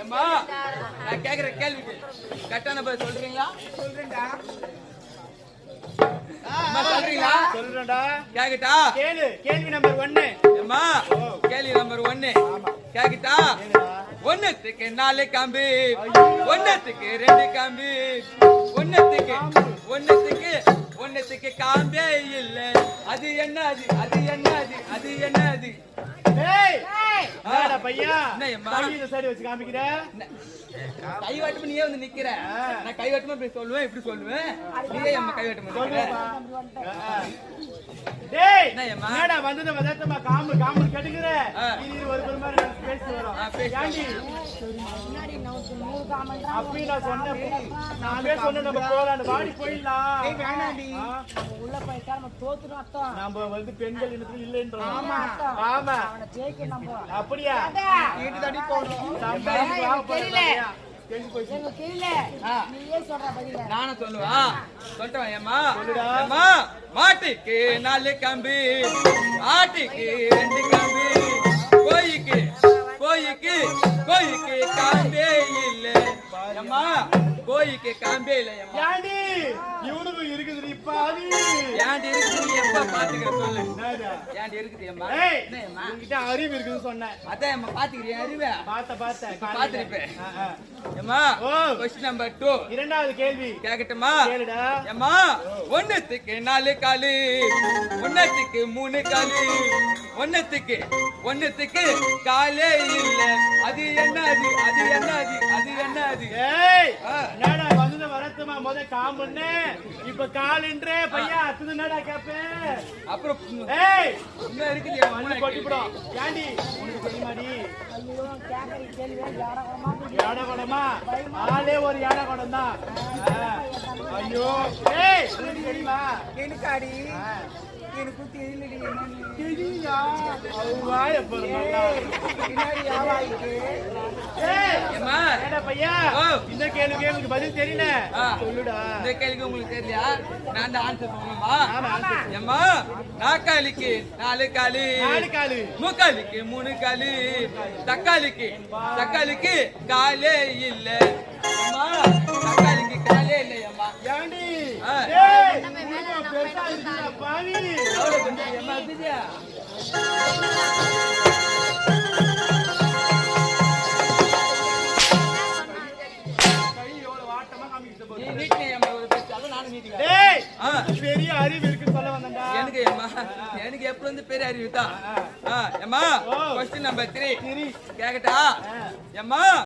ஏம்மா நான் கேக்குற கேள்விக்கு கரெக்டான பதில் சொல்றீங்களா? சொல்றேன்டா. சொல்றீங்களா? சொல்றேன்டா. கேக்கட்டா கேளு. கேள்வி நம்பர் ஒன்னு. ஏம்மா கேள்வி நம்பர் ஒன்னு. கேக்கட்டா ஒன்னத்துக்கு நாலு காம்பு ஒன்னத்துக்கு ரெண்டு காம்பு ஒன்னத்துக்கு ஒன்னத்துக்கு ஒன்னத்துக்கு காம்பே இல்ல. அது என்ன அது அது என்ன அது அது என்ன அது பையா? சரி வச்சு காமிக்கிற? கை வாட்டமா நீயே வந்து நிக்கிற. நான் கை வாட்டமா இப்படி சொல்லுவேன் இப்படி சொல்லுவேன். நீயே அம்மா கை வாட்டமா ஆ. டேய்? என்னடா வந்தது வதத்தமா காமு காமு கெடுக்குற. ஆ. இது ஒரு பேசி வரோம். ஏண்டி? அப்படி நான் சொன்னேன். நான் சொன்னேன் நம்ம போலாம் வாடி போயிடலாம். வேணாண்டி. நம்ம உள்ள போயிட்டா நம்ம தோத்துடும் அர்த்தம். நாம வந்து பெண்கள் இனத்துல இல்லைன்றோம். ஆமா. ஆமா. அவனை ஜெயிக்க நம்ம. அப்படியா? வீட்டு தடி தெரியல. நீயே சொல்ற பதில. நானும் சொல்லுவா சொல்லிட்டேன் சொல்லுடா. மாட்டுக்கு நாலு கம்பி. ஆட்டுக்கு ரெண்டு que cambie la llamada. பாவி. ஏன்டி இருக்குது எப்ப பாத்துக்கிற சொல்லு? ஏன்டி இருக்குது ஏம்மா ஏய் என்ன ஏம்மா உன்கிட்ட அறிவு இருக்குன்னு சொன்னேன். அதான் ஏம்மா பாத்துக்கிறியா அறிவே. ஆ, ஆ. ஏம்மா ஓ. கொஸ்டின் நம்பர் டூ இரண்டாவது கேள்வி. கேக்கட்டுமா? கேளுடா. ஏம்மா ஒன்னத்துக்கு நாலு காலு ஒன்னத்துக்கு மூணு காலு ஒன்னத்துக்கு ஒன்னத்துக்கு காலே இல்ல. அது என்ன அது அது என்ன அது அது என்ன அது ஏய். என்னடா வரத்துமா முத காமுன்னு இப்ப காலுன்றே பையா அத்துது என்னடா அப்புறம் ஏய் இன்னும் இருக்குது மண்ணு கொட்டிவிடும் ஏண்டி? உனக்கு தெரியுமாடி குடமா ஆளே ஒரு யானை குடம் தான் ஐயோ. ஏய் உனக்கு தெரியுமா? எனக்காடி. எனக்கு தெரியலடி அவங்க ஏய் ஏடா பையா ஓ. இந்த கேள்விக்கு எனக்கு பதில் தெரியல. சொல்லுடா. இந்த கேள்விக்கு உங்களுக்கு தெரியலையா? நான் தான் ஆன்சர் answer. ஏம்மா நாக்காளிக்கு நாலு காலு. நாலு காலு. மூக்காளிக்கு மூணு காலு. தக்காளிக்கு தக்காளிக்கு காலே இல்ல. அம்மா தக்காளிக்கு காலே இல்லையம்மா. ஏண்டி? பாவி. பெரிய அறிவு இருக்குன்னு சொல்ல வந்தேன்டா. எனக்கு ஏம்மா எனக்கு எப்ப இருந்து பெரிய அறிவு தான் ஓ. கொஸ்டின் நம்பர் த்ரீ கேக்கட்டா? ஆ. ஏம்மா